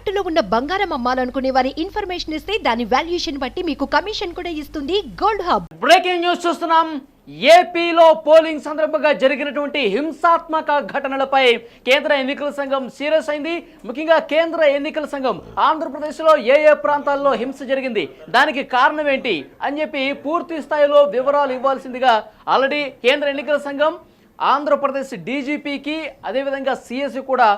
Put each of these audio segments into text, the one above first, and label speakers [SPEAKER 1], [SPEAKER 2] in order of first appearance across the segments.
[SPEAKER 1] తాకట్టులో ఉన్న బంగారం అమ్మాలనుకునే వారి ఇన్ఫర్మేషన్ ఇస్తే దాని వాల్యుయేషన్ బట్టి మీకు కమిషన్ కూడా ఇస్తుంది గోల్డ్ హబ్.
[SPEAKER 2] బ్రేకింగ్ న్యూస్ చూస్తున్నాం. ఏపీలో పోలింగ్ సందర్భంగా జరిగినటువంటి హింసాత్మక ఘటనలపై కేంద్ర ఎన్నికల సంఘం సీరియస్ అయింది. ముఖ్యంగా కేంద్ర ఎన్నికల సంఘం ఆంధ్రప్రదేశ్లో ఏ ఏ ప్రాంతాల్లో హింస జరిగింది దానికి కారణం ఏంటి అని చెప్పి పూర్తి స్థాయిలో వివరాలు ఇవ్వాల్సిందిగా ఆల్రెడీ కేంద్ర ఎన్నికల సంఘం ఆంధ్రప్రదేశ్ డీజీపీకి అదేవిధంగా సిఎస్సి కూడా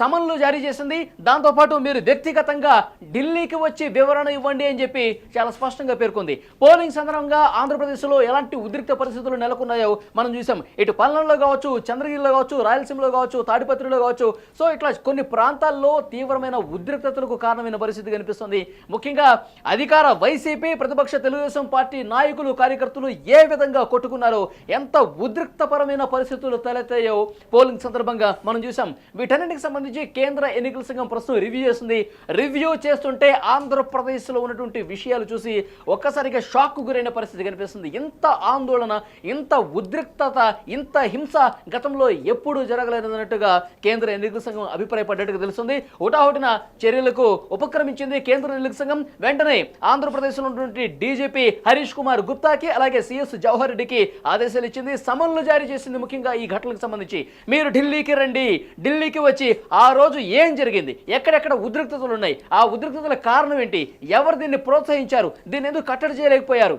[SPEAKER 2] సమన్లు జారీ చేసింది. దాంతోపాటు మీరు వ్యక్తిగతంగా ఢిల్లీకి వచ్చి వివరణ ఇవ్వండి అని చెప్పి చాలా స్పష్టంగా పేర్కొంది. పోలింగ్ సందర్భంగా ఆంధ్రప్రదేశ్లో ఎలాంటి ఉద్రిక్త పరిస్థితులు నెలకొన్నాయో మనం చూసాం ఇటు పల్లంలో కావచ్చు చంద్రగిరిలో కావచ్చు రాయలసీమలో కావచ్చు తాడిపత్రిలో కావచ్చు. సో ఇట్లా కొన్ని ప్రాంతాల్లో తీవ్రమైన ఉద్రిక్తతలకు కారణమైన పరిస్థితి కనిపిస్తుంది. ముఖ్యంగా అధికార వైసీపీ ప్రతిపక్ష తెలుగుదేశం పార్టీ నాయకులు కార్యకర్తలు ఏ విధంగా కొట్టుకున్నారో ఎంత ఉద్రిక్తపరమైన పరిస్థితులు తలెత్తాయో పోలింగ్ సందర్భంగా మనం చూసాం వీటన్నిటికి సంబంధించి కేంద్ర ఎన్నికల సంఘం ప్రస్తుతం రివ్యూ చేస్తుంది. రివ్యూ చేస్తుంటే ఆంధ్రప్రదేశ్లో ఉన్నటువంటి విషయాలు చూసి ఒక్కసారిగా షాక్ గురైన పరిస్థితి కనిపిస్తుంది. ఇంత ఆందోళన ఇంత ఉద్రిక్తత ఇంత హింస గతంలో ఎప్పుడూ జరగలేదన్నట్టుగా కేంద్ర ఎన్నికల సంఘం అభిప్రాయపడ్డట్టుగా తెలుస్తుంది. హుటాహుటిన చర్యలకు ఉపక్రమించింది కేంద్ర ఎన్నికల సంఘం. వెంటనే ఆంధ్రప్రదేశ్లో ఉన్నటువంటి డీజీపీ హరీష్ కుమార్ గుప్తాకి అలాగే సిఎస్ జవహర్ రెడ్డికి ఆదేశాలు ఇచ్చింది. సమన్లు జారీ చేసింది ముఖ్యంగా ఈ ఘటనలకు సంబంధించి. మీరు ఢిల్లీకి రండి. ఢిల్లీకి వచ్చి ఆ రోజు ఏం జరిగింది? ఎక్కడెక్కడ ఉద్రిక్తతలు ఉన్నాయి? ఆ ఉద్రిక్తతల కారణం ఏంటి? ఎవరు దీన్ని ప్రోత్సహించారు? దీన్ని ఎందుకు కట్టడి చేయలేకపోయారు?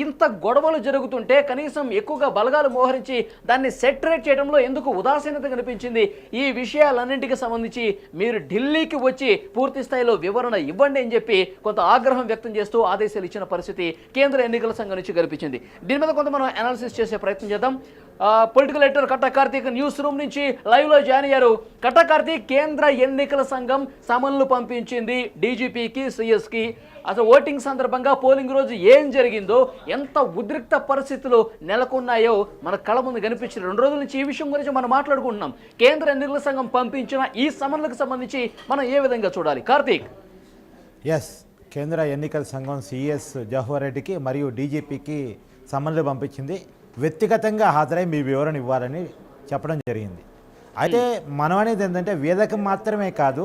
[SPEAKER 2] ఇంత గొడవలు జరుగుతుంటే కనీసం ఎక్కువగా బలగాలు మోహరించి దాన్ని సెటరేట్ చేయడంలో ఎందుకు ఉదాసీనత కనిపించింది? ఈ విషయాలన్నింటికి సంబంధించి మీరు ఢిల్లీకి వచ్చి పూర్తి స్థాయిలో వివరణ ఇవ్వండి అని చెప్పి కొంత ఆగ్రహం వ్యక్తం చేస్తూ ఆదేశాలు ఇచ్చిన పరిస్థితి కేంద్ర ఎన్నికల సంఘం నుంచి కనిపించింది దీని మీద కొంత మనం అనాలిసిస్ చేసే ప్రయత్నం చేద్దాం. పొలిటికల్ ఎడిటర్ కట్ట కార్తీక్ న్యూస్ రూమ్ నుంచి లైవ్లో జాయిన్ అయ్యారు. కట్ట కార్తీక్ కేంద్ర ఎన్నికల సంఘం సమన్లు పంపించింది డీజీపీకి సిఎస్కి అసలు ఓటింగ్ సందర్భంగా పోలింగ్ రోజు ఏం జరిగిందో ఎంత ఉద్రిక్త పరిస్థితులు నెలకొన్నాయో మన కళ ముందు కనిపించింది. రెండు రోజుల నుంచి ఈ విషయం గురించి మనం మాట్లాడుకుంటున్నాం. కేంద్ర ఎన్నికల సంఘం పంపించిన ఈ సమన్లకు సంబంధించి మనం ఏ విధంగా చూడాలి? కార్తీక్.
[SPEAKER 3] ఎస్ కేంద్ర ఎన్నికల సంఘం సిఎస్ జవహర్ రెడ్డికి మరియు డీజీపీకి సమన్లు పంపించింది. వ్యక్తిగతంగా హాజరై మీ వివరణ ఇవ్వాలని చెప్పడం జరిగింది. అయితే మనం అనేది ఏంటంటే వేదకం మాత్రమే కాదు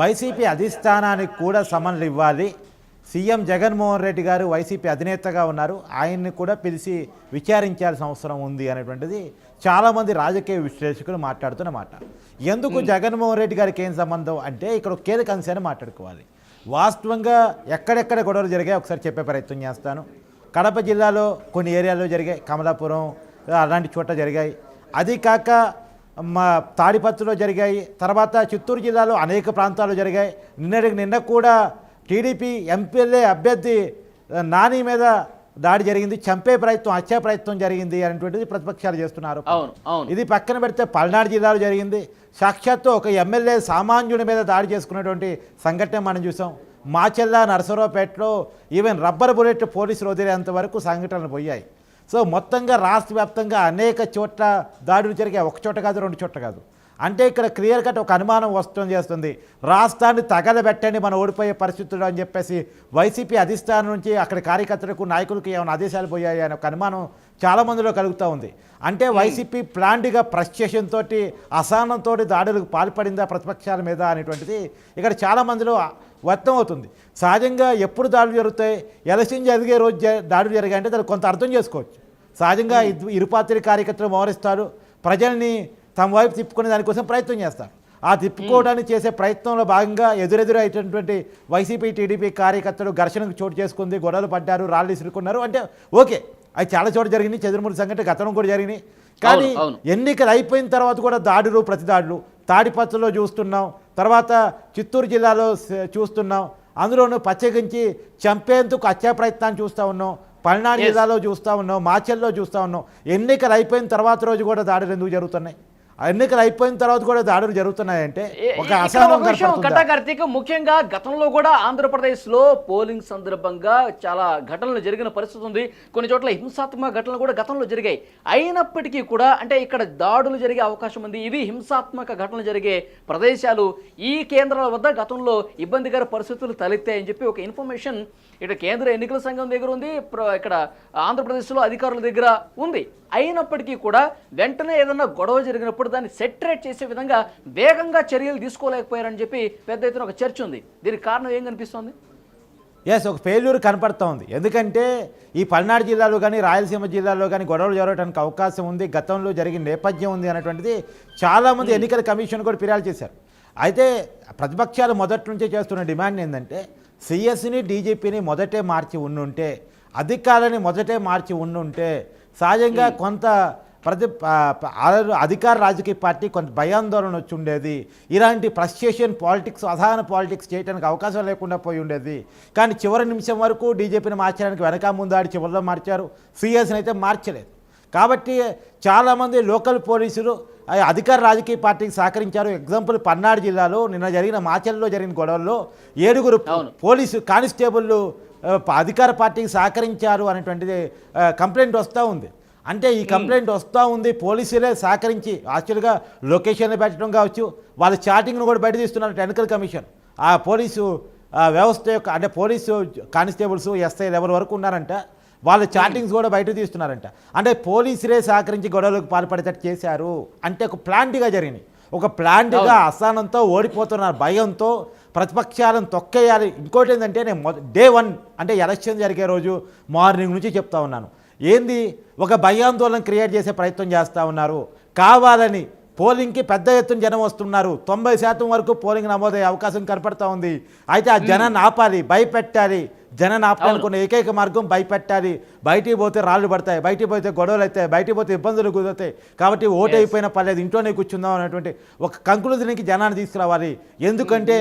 [SPEAKER 3] వైసీపీ అధిష్టానానికి కూడా సమన్లు ఇవ్వాలి. సీఎం జగన్మోహన్ రెడ్డి గారు వైసీపీ అధినేతగా ఉన్నారు. ఆయన్ని కూడా పిలిచి విచారించాల్సిన అవసరం ఉంది అనేటువంటిది చాలామంది రాజకీయ విశ్లేషకులు మాట్లాడుతున్న మాట. ఎందుకు జగన్మోహన్ రెడ్డి గారికి ఏం సంబంధం అంటే ఇక్కడ ఒక కీలక అంశాన్ని మాట్లాడుకోవాలి. వాస్తవంగా ఎక్కడెక్కడ గొడవలు జరిగాయి ఒకసారి చెప్పే ప్రయత్నం చేస్తాను. కడప జిల్లాలో కొన్ని ఏరియాల్లో జరిగాయి. కమలాపురం అలాంటి చోట్ల జరిగాయి. అది కాక మా తాడిపత్రిలో జరిగాయి. తర్వాత చిత్తూరు జిల్లాలో అనేక ప్రాంతాలు జరిగాయి. నిన్నటికి నిన్న కూడా టీడీపీ ఎంపీఎల్ఏ అభ్యర్థి నాని మీద దాడి జరిగింది. చంపే ప్రయత్నం హత్యా ప్రయత్నం జరిగింది అనేటువంటిది ప్రతిపక్షాలు చేస్తున్నారు.
[SPEAKER 2] అవును అవును.
[SPEAKER 3] ఇది పక్కన పెడితే పల్నాడు జిల్లాలో జరిగింది. సాక్షాత్తు ఒక ఎమ్మెల్యే సామాన్యుడి మీద దాడి చేసుకున్నటువంటి సంఘటన మనం చూసాం. మాచెల్ల నరసరావుపేటలో ఈవెన్ రబ్బర్ బుల్లెట్ పోలీసులు వదిలేంత వరకు సంఘటనలు పోయాయి. సో మొత్తంగా రాష్ట్ర వ్యాప్తంగా అనేక చోట్ల దాడులు జరిగాయి. ఒక చోట కాదు రెండు చోట్ల కాదు. అంటే ఇక్కడ క్లియర్ కట్ ఒక అనుమానం వస్తుంది చేస్తుంది. రాష్ట్రాన్ని తగలబెట్టండి మనం ఓడిపోయే పరిస్థితులు అని చెప్పేసి వైసీపీ అధిష్టానం నుంచి అక్కడ కార్యకర్తలకు నాయకులకు ఏమైనా ఆదేశాలు పోయాయి అనే ఒక అనుమానం చాలా మందిలో కలుగుతూ ఉంది. అంటే వైసీపీ ప్లాంట్గా ఫ్రస్ట్రేషన్ తోటి అసహనంతో దాడులకు పాల్పడిందా ప్రతిపక్షాల మీద అనేటువంటిది ఇక్కడ చాలా మందిలో వ్యక్తం అవుతుంది. సహజంగా ఎప్పుడు దాడులు జరుగుతాయి ఎలక్షన్ జరిగే రోజు దాడులు జరిగాయంటే దానికి కొంత అర్థం చేసుకోవచ్చు. సహజంగా ఇరు- ఇరు పార్టీల కార్యకర్తలు మోహరిస్తారు ప్రజల్ని తమ వైపు తిప్పుకునే దానికోసం ప్రయత్నం చేస్తారు. ఆ తిప్పుకోవడానికి చేసే ప్రయత్నంలో భాగంగా ఎదురెదురు అయినటువంటి వైసీపీ టీడీపీ కార్యకర్తలు ఘర్షణకు చోటు చేసుకుంది గొడవలు పడ్డారు రాళ్ళు ఇసురుకున్నారు అంటే ఓకే అవి చాలా చోట జరిగింది చంద్రమూరి సంఘటన గతంలో కూడా జరిగినాయి. కానీ. ఎన్నికలు అయిపోయిన తర్వాత కూడా దాడులు ప్రతిదాడులు తాడిపత్రలో చూస్తున్నాం తర్వాత చిత్తూరు జిల్లాలో చూస్తున్నాం. అందులోనూ ప్రత్యేకించి చంపేందుకు హత్యా ప్రయత్నాన్ని చూస్తూ ఉన్నాం. పల్నాడు. జిల్లాలో చూస్తూ ఉన్నాం. మాచెల్లో చూస్తూ ఉన్నాం. ఎన్నికలు అయిపోయిన తర్వాత రోజు కూడా దాడులు ఎందుకు జరుగుతున్నాయి? ఎన్నికలు అయిపోయిన తర్వాత కూడా దాడులు జరుగుతున్నాయంటే ఒక అసహనం
[SPEAKER 2] ఒక విషయం
[SPEAKER 3] కనపడుతుందా?
[SPEAKER 2] కట్ట కార్తీక్ ముఖ్యంగా గతంలో కూడా ఆంధ్రప్రదేశ్లో పోలింగ్ సందర్భంగా చాలా ఘటనలు జరిగిన పరిస్థితి ఉంది. కొన్ని చోట్ల హింసాత్మక ఘటనలు కూడా గతంలో జరిగాయి. అయినప్పటికీ కూడా అంటే ఇక్కడ దాడులు జరిగే అవకాశం ఉంది. ఇవి హింసాత్మక ఘటనలు జరిగే ప్రదేశాలు. ఈ కేంద్రాల వద్ద గతంలో ఇబ్బందికర పరిస్థితులు తలెత్తాయని చెప్పి ఒక ఇన్ఫర్మేషన్ ఇక్కడ కేంద్ర ఎన్నికల సంఘం దగ్గర ఉంది ఇక్కడ ఆంధ్రప్రదేశ్లో అధికారుల దగ్గర ఉంది. అయినప్పటికీ కూడా వెంటనే ఏదన్నా గొడవ జరిగినప్పుడు దాన్ని సెటరేట్ చేసే విధంగా వేగంగా చర్యలు తీసుకోలేకపోయారని చెప్పి పెద్ద ఎత్తున ఒక చర్చ ఉంది. దీనికి కారణం ఏం కనిపిస్తోంది?
[SPEAKER 3] ఎస్ ఒక ఫెయిల్యూర్ కనపడతా ఉంది ఎందుకంటే ఈ పల్నాడు జిల్లాలో కానీ రాయలసీమ జిల్లాలో కానీ గొడవలు జరగడానికి అవకాశం ఉంది గతంలో జరిగిన నేపథ్యం ఉంది అనేటువంటిది చాలామంది ఎన్నికల కమిషన్ కూడా ఫిర్యాదు చేశారు. అయితే ప్రతిపక్షాలు మొదటి నుంచే చేస్తున్న డిమాండ్ ఏంటంటే సిఎస్ని డీజీపీని మొదటే మార్చి ఉండుంటే అధికారులని మొదటే మార్చి ఉండుంటే సహజంగా కొంత ప్రతి అధికార రాజకీయ పార్టీ కొంత భయాందోళన వచ్చి ఉండేది. ఇలాంటి ఫ్రస్ట్రేషన్ పాలిటిక్స్ అసహన పాలిటిక్స్ చేయడానికి అవకాశం లేకుండా పోయి ఉండేది. కానీ చివరి నిమిషం వరకు డీజేపీని మార్చడానికి వెనక ముందాడి చివరిలో మార్చారు. సిఎస్ని అయితే మార్చలేదు. కాబట్టి చాలామంది లోకల్ పోలీసులు అధికార రాజకీయ పార్టీకి సహకరించారు. ఎగ్జాంపుల్ పల్నాడు జిల్లాలో నిన్న జరిగిన మాచల్లో జరిగిన గొడవల్లో ఏడుగురు. పోలీసు కానిస్టేబుల్ ఆ, ప- అధికార పార్టీకి సహకరించారు అనేటువంటిది కంప్లైంట్ వస్తూ ఉంది. అంటే ఈ కంప్లైంట్ వస్తూ ఉంది పోలీసులే సహకరించి యాక్చువల్గా లొకేషన్లు పెట్టడం కావచ్చు వాళ్ళ చాటింగ్ను కూడా బయట తీస్తున్నారు ఎన్నికల కమిషన్. ఆ పోలీసు వ్యవస్థ యొక్క అంటే పోలీసు కానిస్టేబుల్స్ ఎస్ఐ లెవెల్ వరకు ఉన్నారంట వాళ్ళ చాటింగ్స్ కూడా బయట తీస్తున్నారంట. అంటే పోలీసులే సహకరించి గొడవలకు పాల్పడేటట్టు చేశారు అంటే ఒక ప్లాంట్గా జరిగింది ఒక ప్లాంట్గా అసహనంతో ఓడిపోతున్న భయంతో ప్రతిపక్షాలను తొక్కేయాలి. ఇంకోటి ఏంటంటే నేను డే వన్ అంటే ఎలక్షన్ జరిగే రోజు మార్నింగ్ నుంచి చెప్తా ఉన్నాను. ఏంది? ఒక భయాందోళన క్రియేట్ చేసే ప్రయత్నం చేస్తూ ఉన్నారు. కావాలని పోలింగ్కి పెద్ద ఎత్తున జనం వస్తున్నారు. తొంభై శాతం వరకు పోలింగ్ నమోదయ్యే అవకాశం కనపడతా ఉంది. అయితే ఆ జనాన్ని ఆపాలి భయపెట్టాలి. జనాన్ని ఆపడానికి ఏకైక మార్గం భయపెట్టాలి. బయటికి పోతే రాళ్ళు పడతాయి. బయటికి పోతే గొడవలు అవుతాయి. బయటికి పోతే ఇబ్బందులు కుదురుతాయి. కాబట్టి ఓటు అయిపోయిన పర్లేదు ఇంట్లోనే కూర్చుందాం అనేటువంటి ఒక కంక్లూజన్కి జనాన్ని తీసుకురావాలి. ఎందుకంటే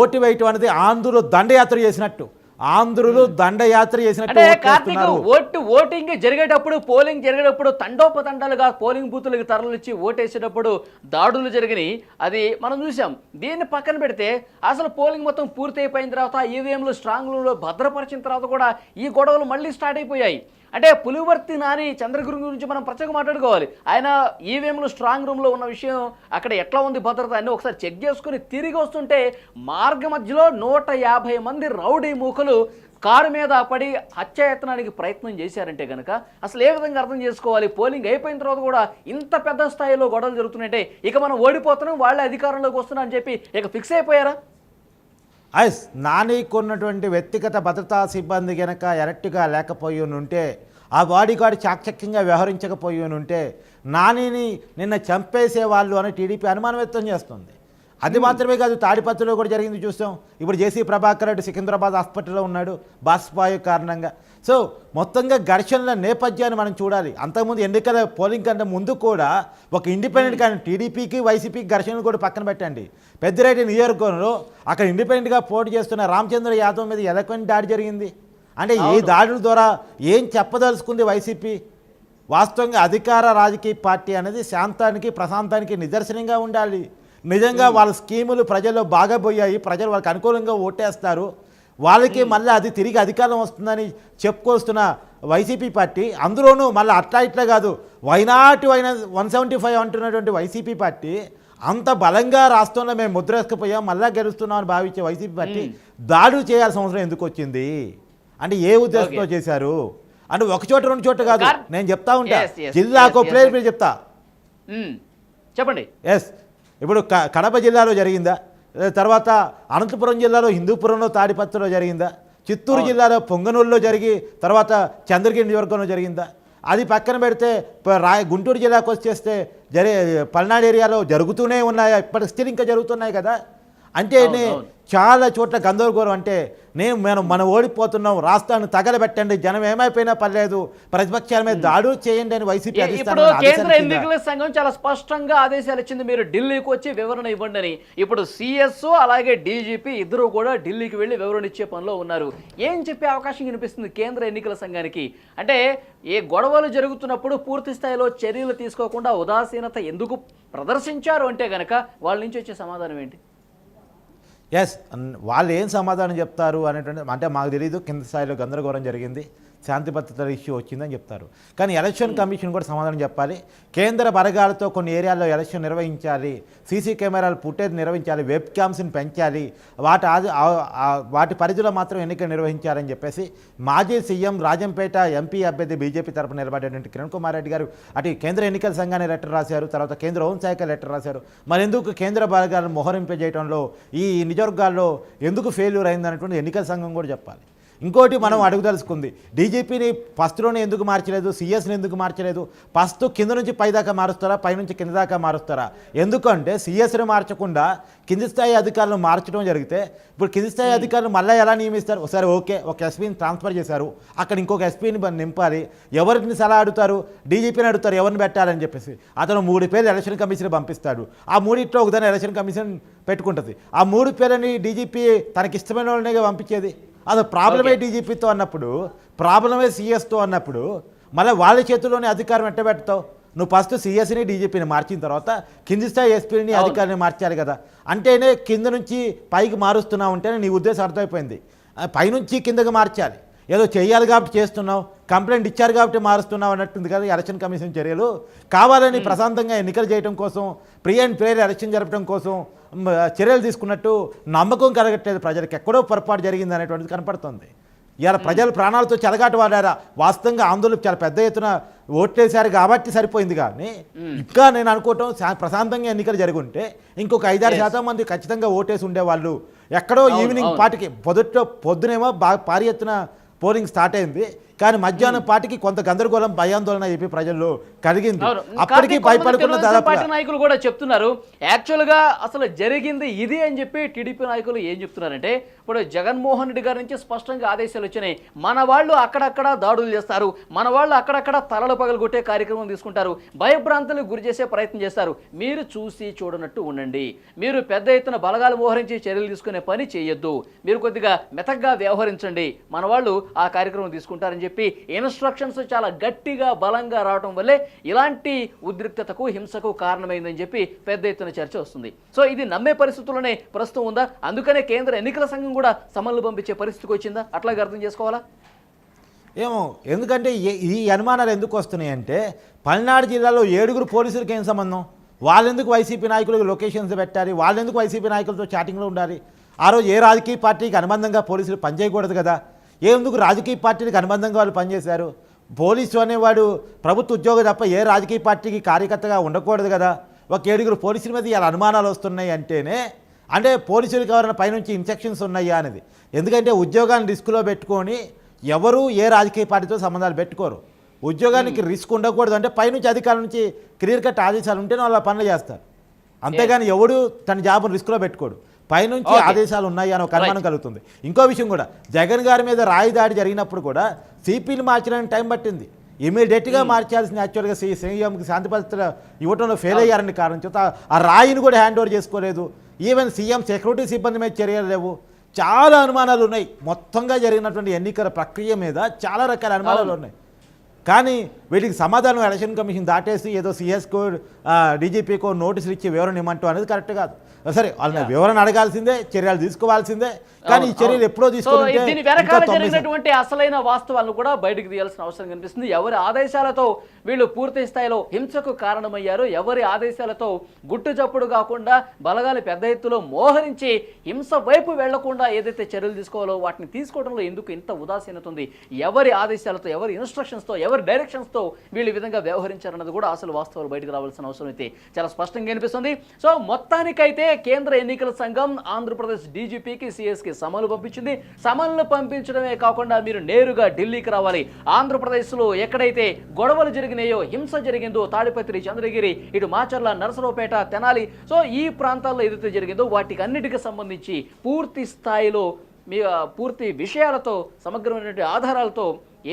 [SPEAKER 3] ఓటు వేయటం అనేది ఆంధ్రులు దండయాత్ర చేసినట్టు. ఆంధ్రులు దండయాత్ర చేసినట్టు
[SPEAKER 2] కార్తీక్. ఓటు ఓటింగ్ జరిగేటప్పుడు పోలింగ్ జరిగేటప్పుడు తండోపతండాలుగా పోలింగ్ బూతులకు తరలిచ్చి ఓటేసేటప్పుడు దాడులు జరిగినాయి. అది మనం చూసాం. దీన్ని పక్కన పెడితే అసలు పోలింగ్ మొత్తం పూర్తి అయిపోయిన తర్వాత ఈవీఎంలు స్ట్రాంగ్ రూమ్లో భద్రపరిచిన తర్వాత కూడా ఈ గొడవలు మళ్ళీ స్టార్ట్ అయిపోయాయి. అంటే పులివర్తి నాని చంద్రగురు గురించి మనం ప్రత్యేక మాట్లాడుకోవాలి. ఆయన ఈవీఎంలు స్ట్రాంగ్ రూమ్లో ఉన్న విషయం అక్కడ ఎట్లా ఉంది భద్రత అని ఒకసారి చెక్ చేసుకుని తిరిగి వస్తుంటే మార్గ మధ్యలో నూట యాభై మంది రౌడీ మూకలు కారు మీద పడి హత్యాయత్నానికి ప్రయత్నం చేశారంటే కనుక అసలు ఏ విధంగా అర్థం చేసుకోవాలి? పోలింగ్ అయిపోయిన తర్వాత కూడా ఇంత పెద్ద స్థాయిలో గొడవలు జరుగుతున్నాయంటే ఇక మనం ఓడిపోతున్నాం వాళ్ళే అధికారంలోకి వస్తున్నా అని చెప్పి ఇక ఫిక్స్ అయిపోయారా?
[SPEAKER 3] ఐస్ నానికి ఉన్నటువంటి వ్యక్తిగత భద్రతా సిబ్బంది గనక ఎరట్టుగా లేకపోయి ఉంటే ఆ బాడీగార్డ్ చాకచక్యంగా వ్యవహరించకపోయి ఉంటే నానిని నిన్న చంపేసే వాళ్ళు అని టీడీపీ అనుమానం వ్యక్తం చేస్తుంది. అది మాత్రమే కాదు తాడిపత్రిలో కూడా జరిగింది చూసాం. ఇప్పుడు జేసీ ప్రభాకర్ రెడ్డి సికింద్రాబాద్ హాస్పిటల్లో ఉన్నాడు. బాష్పాయు కారణంగా. సో మొత్తంగా ఘర్షణల నేపథ్యాన్ని మనం చూడాలి. అంతకుముందు ఎన్నికల పోలింగ్ కంటే ముందు కూడా ఒక ఇండిపెండెంట్ కానీ టీడీపీకి వైసీపీకి ఘర్షణలు కూడా పక్కన పెట్టండి. పెద్దిరెడ్డి నియోజకవర్గంలో అక్కడ ఇండిపెండెంట్గా పోటీ చేస్తున్న రామచంద్ర యాదవ్ మీద ఎలక్వెంట్ దాడి జరిగింది. అంటే ఈ దాడుల ద్వారా ఏం చెప్పదలుచుకుంది వైసీపీ? వాస్తవంగా అధికార రాజకీయ పార్టీ అనేది శాంతానికి ప్రశాంతానికి నిదర్శనంగా ఉండాలి. నిజంగా వాళ్ళ స్కీములు ప్రజల్లో బాగా పోయాయి ప్రజలు వాళ్ళకి అనుకూలంగా ఓటేస్తారు. వాళ్ళకి మళ్ళీ అది తిరిగి అధికారం వస్తుందని చెప్పుకొస్తున్న వైసీపీ పార్టీ అందులోనూ మళ్ళీ అట్లా ఇట్లా కాదు. వైనాటి వైన వన్ సెవెంటీ ఫైవ్ అంటున్నటువంటి వైసీపీ పార్టీ అంత బలంగా రాష్ట్రంలో మేము ముద్రేసుకుపోయాం మళ్ళా గెలుస్తున్నామని భావించే వైసీపీ పార్టీ దాడులు చేయాల్సిన అవసరం ఎందుకు వచ్చింది? అంటే ఏ ఉద్దేశంతో చేశారు? అంటే ఒక చోట రెండు చోట కాదు. నేను చెప్తా ఉంటా. జిల్లాకు
[SPEAKER 2] yes.
[SPEAKER 3] మీరు చెప్తా.
[SPEAKER 2] చెప్పండి.
[SPEAKER 3] ఎస్ ఇప్పుడు క- కడప జిల్లాలో జరిగిందా? తర్వాత అనంతపురం జిల్లాలో హిందూపురంలో తాడిపత్రిలో జరిగిందా? చిత్తూరు జిల్లాలో పొంగనూరులో జరిగి తర్వాత చంద్రగిరి నియోజకవర్గంలో జరిగిందా? అది పక్కన పెడితే రా గుంటూరు జిల్లాకు వచ్చేస్తే జరి పల్నాడు ఏరియాలో జరుగుతూనే ఉన్నాయి? ఇప్పటికి స్టిల్ ఇంకా జరుగుతున్నాయి కదా? అంటే. చాలా చోట్ల గందరగోళం. అంటే నేను మనం మనం ఓడిపోతున్నాం రాష్ట్రాన్ని తగలబెట్టండి జనం ఏమైపోయినా పర్లేదు ప్రతిపక్షాల మీద దాడులు చేయండి అని వైసీపీ
[SPEAKER 2] ఇప్పుడు కేంద్ర ఎన్నికల సంఘం చాలా స్పష్టంగా ఆదేశాలు ఇచ్చింది. మీరు ఢిల్లీకి వచ్చి వివరణ ఇవ్వండి అని ఇప్పుడు సిఎస్ అలాగే డీజీపీ ఇద్దరు కూడా ఢిల్లీకి వెళ్ళి వివరణ ఇచ్చే పనిలో ఉన్నారు. ఏం చెప్పే అవకాశం కనిపిస్తుంది కేంద్ర ఎన్నికల సంఘానికి? అంటే ఏ గొడవలు జరుగుతున్నప్పుడు పూర్తి స్థాయిలో చర్యలు తీసుకోకుండా ఉదాసీనత ఎందుకు ప్రదర్శించారు అంటే గనక వాళ్ళ నుంచి వచ్చే సమాధానం ఏంటి?
[SPEAKER 3] ఎస్ వాళ్ళు ఏం సమాధానం చెప్తారు అనేటువంటి అంటే మాకు తెలియదు కింద స్థాయిలో గందరగోళం జరిగింది. శాంతి భద్రతల ఇష్యూ వచ్చిందని చెప్తారు. కానీ ఎలక్షన్ కమిషన్ కూడా సమాధానం చెప్పాలి. కేంద్ర బరగాలతో కొన్ని ఏరియాల్లో ఎలక్షన్ నిర్వహించాలి. సీసీ కెమెరాలు పుట్టేది నిర్వహించాలి. వెబ్ క్యామ్స్ని పెంచాలి. వాటి వాటి పరిధిలో మాత్రం ఎన్నికలు నిర్వహించాలని చెప్పేసి మాజీ సీఎం రాజంపేట ఎంపీ అభ్యర్థి బీజేపీ తరపున నిలబడేటువంటి కిరణ్ కుమార్ రెడ్డి గారు అటు కేంద్ర ఎన్నికల సంఘాన్ని లెటర్ రాశారు. తర్వాత కేంద్ర హోంశాఖ లెటర్ రాశారు. మరి ఎందుకు కేంద్ర బలగాలను మోహరింపజేయడంలో ఈ నిజవర్గాల్లో ఎందుకు ఫెయిల్యూర్ అయిందన్నటువంటి ఎన్నికల సంఘం కూడా చెప్పాలి. ఇంకోటి మనం అడుగుదలుచుకుంది. డీజీపీని ఫస్ట్లోనే ఎందుకు మార్చలేదు? సిఎస్ని ఎందుకు మార్చలేదు? ఫస్ట్ కింద నుంచి పై దాకా మారుస్తారా? పై నుంచి కింద దాకా మారుస్తారా? ఎందుకంటే సిఎస్ని మార్చకుండా కింది స్థాయి అధికారులను మార్చడం జరిగితే ఇప్పుడు కింది స్థాయి అధికారులు మళ్ళీ ఎలా నియమిస్తారు? ఒకసారి ఓకే ఒక ఎస్పీని ట్రాన్స్ఫర్ చేశారు. అక్కడ ఇంకొక ఎస్పీని నింపాలి. ఎవరిని సలహా అడుగుతారు? డీజీపీని అడుగుతారు. ఎవరిని పెట్టాలని చెప్పేసి. అతను మూడు పేర్లు ఎలక్షన్ కమిషన్ పంపిస్తాడు. ఆ మూడిట్లో ఒకదాన్ని ఎలక్షన్ కమిషన్ పెట్టుకుంటుంది. ఆ మూడు పేర్లని డీజీపీ తనకి ఇష్టమైన వాళ్ళనే పంపించేది. అది ప్రాబ్లమే డీజీపీతో అన్నప్పుడు ప్రాబ్లమే సిఎస్తో అన్నప్పుడు మళ్ళీ వాళ్ళ చేతుల్లోనే అధికారం ఎట్టబెడతావు నువ్వు ఫస్ట్ సిఎస్ని డీజీపీని మార్చిన తర్వాత కింది స్థాయి ఎస్పీని అధికారిని మార్చాలి కదా. అంటేనే కింద నుంచి పైకి మారుస్తున్నావు ఉంటేనే నీ ఉద్దేశం అర్థమైపోయింది. పైనుంచి కిందకి మార్చాలి. ఏదో చేయాలి కాబట్టి చేస్తున్నావు కంప్లైంట్ ఇచ్చారు కాబట్టి మారుస్తున్నావు అన్నట్టుంది కదా ఎలక్షన్ కమిషన్ చర్యలు. కావాలని ప్రశాంతంగా ఎన్నికలు చేయడం కోసం ప్రీ అండ్ ఫెయిర్ ఎలక్షన్ జరపడం కోసం చర్యలు తీసుకున్నట్టు నమ్మకం కలగట్లేదు. ప్రజలకు ఎక్కడో పొరపాటు జరిగింది అనేటువంటిది కనపడుతుంది. ఇవాళ ప్రజలు ప్రాణాలతో చెలగాట వాడారా? వాస్తవంగా ఆందోళన చాలా పెద్ద ఎత్తున ఓట్లేశారు కాబట్టి సరిపోయింది కానీ ఇంకా నేను అనుకోవటం ప్రశాంతంగా ఎన్నికలు జరిగి ఉంటే ఇంకొక ఐదారు శాతం మంది ఖచ్చితంగా ఓటేసి ఉండేవాళ్ళు. ఎక్కడో ఈవినింగ్. పాటికి పొద్దుట్లో పొద్దునేమో బాగా భారీ ఎత్తున పోలింగ్ స్టార్ట్ అయింది. కానీ మధ్యాహ్నం పాటికి కొంత గందరగోళం భయాందోళన చెప్పి ప్రజల్లో కలిగింది. అప్పటికి దాదాపు
[SPEAKER 2] పార్టీ నాయకులు కూడా చెప్తున్నారు. యాక్చువల్గా అసలు జరిగింది ఇది అని చెప్పి టీడీపీ నాయకులు ఏం చెప్తున్నారంటే ఇప్పుడు జగన్మోహన్ రెడ్డి గారి నుంచి స్పష్టంగా ఆదేశాలు వచ్చినాయి. మన వాళ్ళు అక్కడక్కడ దాడులు చేస్తారు. మన వాళ్ళు అక్కడక్కడ తలలు పగలగొట్టే కార్యక్రమం తీసుకుంటారు. భయభ్రాంతులకు గురి చేసే ప్రయత్నం చేస్తారు. మీరు చూసి చూడనట్టు ఉండండి. మీరు పెద్ద ఎత్తున బలగాలు మోహరించి చర్యలు తీసుకునే పని చేయొద్దు. మీరు కొద్దిగా మెతగ్గా వ్యవహరించండి. మన వాళ్ళు ఆ కార్యక్రమం తీసుకుంటారని చెప్పి చెప్పి ఇన్స్ట్రక్షన్స్ చాలా గట్టిగా బలంగా రావడం వల్లే ఇలాంటి ఉద్రిక్తతకు హింసకు కారణమైందని చెప్పి పెద్ద ఎత్తున చర్చ వస్తుంది. సో ఇది నమ్మే పరిస్థితుల్లోనే ప్రస్తుతం ఉందా? అందుకనే కేంద్ర ఎన్నికల సంఘం కూడా సమన్లు పంపించే పరిస్థితికి వచ్చిందా? అట్లాగే అర్థం చేసుకోవాలా?
[SPEAKER 3] ఏమో ఎందుకంటే ఈ అనుమానాలు ఎందుకు వస్తున్నాయి అంటే పల్నాడు జిల్లాలో ఏడుగురు పోలీసులకు ఏం సంబంధం? వాళ్ళెందుకు వైసీపీ నాయకులకు లొకేషన్స్ పెట్టాలి? వాళ్ళెందుకు వైసీపీ నాయకులతో చాటింగ్లో ఉండాలి? ఆ రోజు ఏ రాజకీయ పార్టీకి అనుబంధంగా పోలీసులు పనిచేయకూడదు కదా? ఎందుకు రాజకీయ పార్టీలకు అనుబంధంగా వాళ్ళు పనిచేశారు? పోలీసు అనేవాడు ప్రభుత్వ ఉద్యోగం తప్ప ఏ రాజకీయ పార్టీకి కార్యకర్తగా ఉండకూడదు కదా. ఒక ఏడుగురు పోలీసుల మీద ఇలా అనుమానాలు వస్తున్నాయి అంటేనే అంటే పోలీసులకు ఎవరైనా పైనుంచి ఇన్స్ట్రక్షన్స్ ఉన్నాయా అనేది. ఎందుకంటే ఉద్యోగాన్ని రిస్క్లో పెట్టుకొని ఎవరు ఏ రాజకీయ పార్టీతో సంబంధాలు పెట్టుకోరు. ఉద్యోగానికి రిస్క్ ఉండకూడదు అంటే పైనుంచి అధికారుల నుంచి క్లియర్ కట్ ఆదేశాలు ఉంటేనే వాళ్ళ పనులు చేస్తారు. అంతేగాని ఎవడు తన జాబును రిస్క్లో పెట్టుకోడు. పైనుంచి. ఆదేశాలు ఉన్నాయి అని ఒక అనుమానం కలుగుతుంది. ఇంకో విషయం కూడా జగన్ గారి మీద రాయి దాడి జరిగినప్పుడు కూడా సిపిని మార్చడానికి టైం పట్టింది. ఇమీడియట్గా మార్చాల్సిన యాక్చువల్గా సీఎంకి శాంతి భద్రతలు ఇవ్వడంలో ఫెయిల్ అయ్యారని కారణం చేత ఆ రాయిని కూడా హ్యాండ్ ఓవర్ చేసుకోలేదు. ఈవెన్ సీఎం సెక్యూరిటీ సిబ్బంది మీద చర్యలు లేవు. చాలా అనుమానాలు ఉన్నాయి. మొత్తంగా జరిగినటువంటి ఎన్నికల ప్రక్రియ మీద చాలా రకాల అనుమానాలు ఉన్నాయి. కానీ వీటికి సమాధానం ఎలక్షన్ కమిషన్ దాటేసి ఏదో సిఎస్కో డీజీపీకో నోటీసులు ఇచ్చి వివరణ ఇమ్మంటూ అనేది కరెక్ట్ కాదు. సరే వాళ్ళని వివరణ అడగాల్సిందే చర్యలు తీసుకోవాల్సిందే కానీ ఈ చర్యలు ఎప్పుడో
[SPEAKER 2] సో
[SPEAKER 3] తీసుకుంటే
[SPEAKER 2] దీని
[SPEAKER 3] ఇంకా
[SPEAKER 2] వెనకాల. జరిగినటువంటి అసలైన వాస్తవాలను కూడా బయటకు తీయాల్సిన అవసరం కనిపిస్తుంది. ఎవరి ఆదేశాలతో వీళ్ళు పూర్తి స్థాయిలో హింసకు కారణమయ్యారు ఎవరి ఆదేశాలతో గుట్టు చప్పుడు కాకుండా బలగాలు పెద్ద ఎత్తులో మోహరించి హింస వైపు వెళ్ళకుండా ఏదైతే చర్యలు తీసుకోవాలో వాటిని తీసుకోవడంలో ఎందుకు ఇంత ఉదాసీనత ఉంది? ఎవరి ఆదేశాలతో ఎవరి ఇన్స్ట్రక్షన్స్తో ఎవరి డైరెక్షన్స్తో వీళ్ళు ఈ విధంగా వ్యవహరించారన్నది కూడా అసలు వాస్తవాలు బయటకు రావాల్సిన అవసరం అయితే చాలా స్పష్టంగా కనిపిస్తుంది సో మొత్తానికైతే కేంద్ర ఎన్నికల సంఘం ఆంధ్రప్రదేశ్ డీజీపీకి సిఎస్కి సమన్లు పంపించింది. సమన్లు పంపించడమే కాకుండా మీరు నేరుగా ఢిల్లీకి రావాలి. ఆంధ్రప్రదేశ్లో ఎక్కడైతే గొడవలు జరిగినాయో హింస జరిగిందో తాడిపత్రి చంద్రగిరి ఇటు మాచర్ల నరసరావుపేట తెనాలి సో ఈ ప్రాంతాల్లో ఏదైతే జరిగిందో వాటికి అన్నిటికీ సంబంధించి పూర్తి స్థాయిలో మీ పూర్తి విషయాలతో సమగ్రమైనటువంటి ఆధారాలతో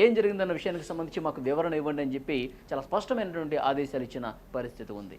[SPEAKER 2] ఏం జరిగిందన్న విషయానికి సంబంధించి మాకు వివరణ ఇవ్వండి అని చెప్పి చాలా స్పష్టమైనటువంటి ఆదేశాలు ఇచ్చిన పరిస్థితి ఉంది.